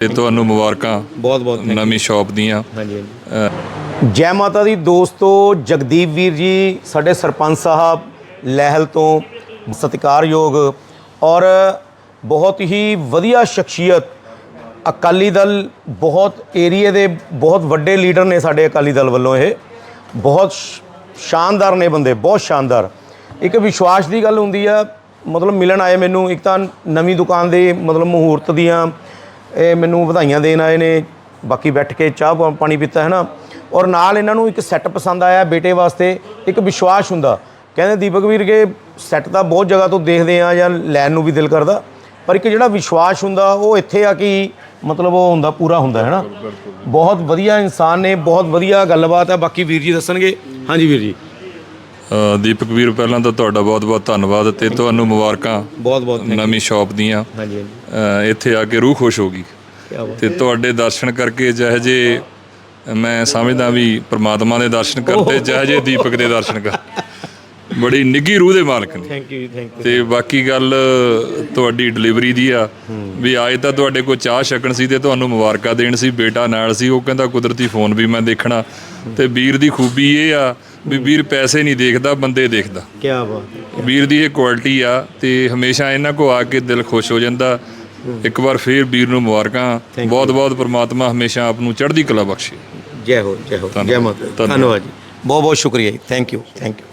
ਤੇ ਤੁਹਾਨੂੰ ਮੁਬਾਰਕਾਂ ਬਹੁਤ ਬਹੁਤ ਨਵੀਂ ਸ਼ਾਪ ਦੀਆਂ। ਹਾਂਜੀ ਜੈ ਮਾਤਾ ਦੀ ਦੋਸਤੋ ਜਗਦੀਪ ਵੀਰ ਜੀ ਸਾਡੇ ਸਰਪੰਚ ਸਾਹਿਬ ਲਹਿਲ ਤੋਂ ਸਤਿਕਾਰਯੋਗ ਔਰ ਬਹੁਤ ਹੀ ਵਧੀਆ ਸ਼ਖਸੀਅਤ ਅਕਾਲੀ ਦਲ ਬਹੁਤ ਏਰੀਏ ਦੇ ਬਹੁਤ ਵੱਡੇ ਲੀਡਰ ਨੇ ਸਾਡੇ ਅਕਾਲੀ ਦਲ ਵੱਲੋਂ ਇਹ। ਬਹੁਤ ਸ਼- ਸ਼ਾਨਦਾਰ ਨੇ ਬੰਦੇ ਬਹੁਤ ਸ਼ਾਨਦਾਰ। ਇੱਕ ਵਿਸ਼ਵਾਸ ਦੀ ਗੱਲ ਹੁੰਦੀ ਆ ਮਤਲਬ ਮਿਲਣ ਆਏ ਮੈਨੂੰ ਇੱਕ ਤਾਂ ਨਵੀਂ ਦੁਕਾਨ ਦੇ ਮਤਲਬ ਮਹੂਰਤ ਦੀਆਂ ਇਹ ਮੈਨੂੰ ਵਧਾਈਆਂ ਦੇਣ ਆਏ ਨੇ। ਬਾਕੀ ਬੈਠ ਕੇ ਚਾਹ ਪਾਣੀ ਪੀਤਾ ਹੈ ਨਾ ਔਰ ਨਾਲ ਇਹਨਾਂ ਨੂੰ ਇੱਕ ਸੈੱਟ ਪਸੰਦ ਆਇਆ ਬੇਟੇ ਵਾਸਤੇ ਇੱਕ ਵਿਸ਼ਵਾਸ ਹੁੰਦਾ। ਕਹਿੰਦੇ ਦੀਪਕ ਵੀਰ ਕੇ ਸੈੱਟ ਤਾਂ ਬਹੁਤ ਜਗ੍ਹਾ ਤੋਂ ਦੇਖਦੇ ਆ ਜਾਂ ਲੈਣ ਨੂੰ ਵੀ ਦਿਲ ਕਰਦਾ ਪਰ ਇੱਕ ਜਿਹੜਾ ਵਿਸ਼ਵਾਸ ਹੁੰਦਾ ਉਹ ਇੱਥੇ ਆ ਕਿ ਮਤਲਬ ਉਹ ਹੁੰਦਾ ਪੂਰਾ ਹੁੰਦਾ ਹੈ ਨਾ ਬਹੁਤ ਵਧੀਆ ਇਨਸਾਨ ਨੇ ਬਹੁਤ ਵਧੀਆ ਗੱਲਬਾਤ ਹੈ ਬਾਕੀ ਵੀਰ ਜੀ ਦੱਸਣਗੇ। ਹਾਂਜੀ ਵੀਰ ਜੀ। ਦੀਪਕ ਵੀਰ ਪਹਿਲਾਂ ਤਾਂ ਤੁਹਾਡਾ ਬਹੁਤ-ਬਹੁਤ ਧੰਨਵਾਦ ਤੇ ਤੁਹਾਨੂੰ ਮੁਬਾਰਕਾਂ ਬਹੁਤ ਬਹੁਤ ਨਵੀਂ ਸ਼ਾਪ ਦੀਆਂ। ਹਾਂਜੀ ਇੱਥੇ ਆ ਕੇ ਰੂਹ ਖੁਸ਼ ਹੋ ਗਈ। ਤੇ ਤੁਹਾਡੇ ਦਰਸ਼ਨ ਕਰਕੇ ਜਿਹੋ ਜੇ ਮੈਂ ਸਮਝਦਾ ਵੀ ਪ੍ਰਮਾਤਮਾ ਦੇ ਦਰਸ਼ਨ ਕਰਦੇ ਜਿਹੋ ਜੇ ਦੀਪਕ ਦੇ ਦਰਸ਼ਨ ਕਰ ਬੜੀ ਨਿੱਗੀ ਰੂਹ ਦੇ ਮਾਲਕ ਨੇ। ਥੈਂਕ ਯੂ ਥੈਂਕ ਯੂ ਤੇ ਬਾਕੀ ਗੱਲ ਤੁਹਾਡੀ ਡਿਲੀਵਰੀ ਦੀ ਆ। ਵੀ ਆਏ ਤਾਂ ਤੁਹਾਡੇ ਕੋਲ ਚਾਹ ਛਕਣ ਸੀ ਤੇ ਤੁਹਾਨੂੰ ਮੁਬਾਰਕਾਂ ਦੇਣ ਸੀ ਬੇਟਾ ਨਾਲ ਸੀ ਉਹ ਕਹਿੰਦਾ ਕੁਦਰਤੀ ਫੋਨ ਵੀ ਮੈਂ ਦੇਖਣਾ। ਤੇ ਵੀਰ ਦੀ ਖੂਬੀ ਇਹ ਆ ਵੀ ਵੀਰ ਪੈਸੇ ਨਹੀਂ ਦੇਖਦਾ ਬੰਦੇ ਦੇਖਦਾ। ਕੀ ਬਾਤ ਹੈ। ਵੀਰ ਦੀ ਇਹ ਕੁਆਲਿਟੀ ਆ ਤੇ ਹਮੇਸ਼ਾ ਇਹਨਾਂ ਕੋ ਆ ਕੇ ਦਿਲ ਖੁਸ਼ ਹੋ ਜਾਂਦਾ। ਇੱਕ ਵਾਰ ਫੇਰ ਵੀਰ ਨੂੰ ਮੁਬਾਰਕਾਂ। ਬਹੁਤ ਬਹੁਤ ਪ੍ਰਮਾਤਮਾ ਹਮੇਸ਼ਾ ਆਪ ਨੂੰ ਚੜ੍ਹਦੀ ਕਲਾ ਬਖਸ਼ੇ। ਜੈ ਹੋ ਜੈ ਹੋ। ਜੈ ਮਾਤਾ। ਧੰਨਵਾਦ ਜੀ। ਬਹੁਤ ਬਹੁਤ ਸ਼ੁਕਰੀਆ ਜੀ। Thank you thank you